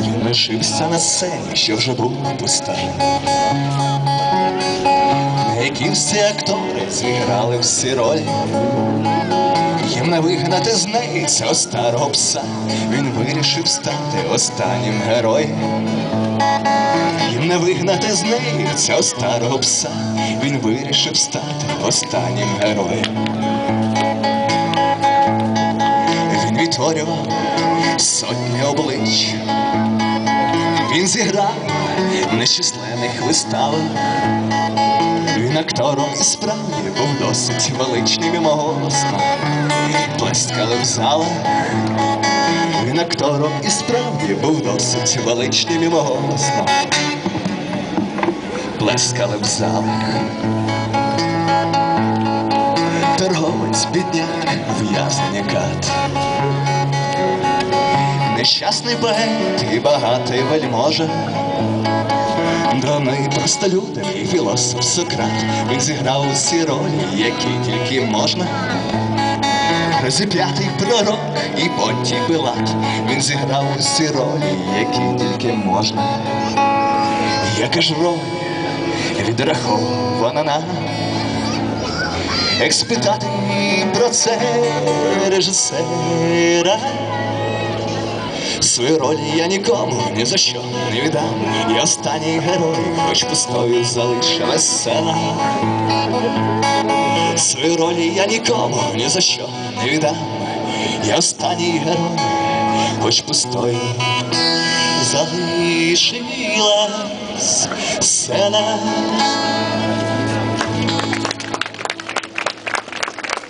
Він лишився на сцені, що вже було пуста. На які всі актори зіграли всі ролі. Їм не вигнати з неї цього старого пса. Він вирішив стати останнім героєм. Їм не вигнати з неї цього старого пса. Він вирішив стати останнім героєм. Відтворював сотні облич. Він зіграв в нечисленних виставах. Він актором і справді був досить величним і голосно. Плескали в залах. Він актором і справді був досить величним і голосно. Плескали в залах. Торговець бідняк в'язнення кат. Нещасний поет і багатий вельможа. Драний простолюдин і філософ Сократ. Він зіграв усі ролі, які тільки можна. Розіп'ятий пророк і Понтій Пилат. Він зіграв усі ролі, які тільки можна. Яка ж роль відрахована нам? Як спитати про це режисера? Свою роль я нікому ні за що не віддам. Я останній герой, хоч пустою залишила сцена. Свою роль я нікому ні за що не віддам. Я останній герой, хоч пустою залишилась сцена.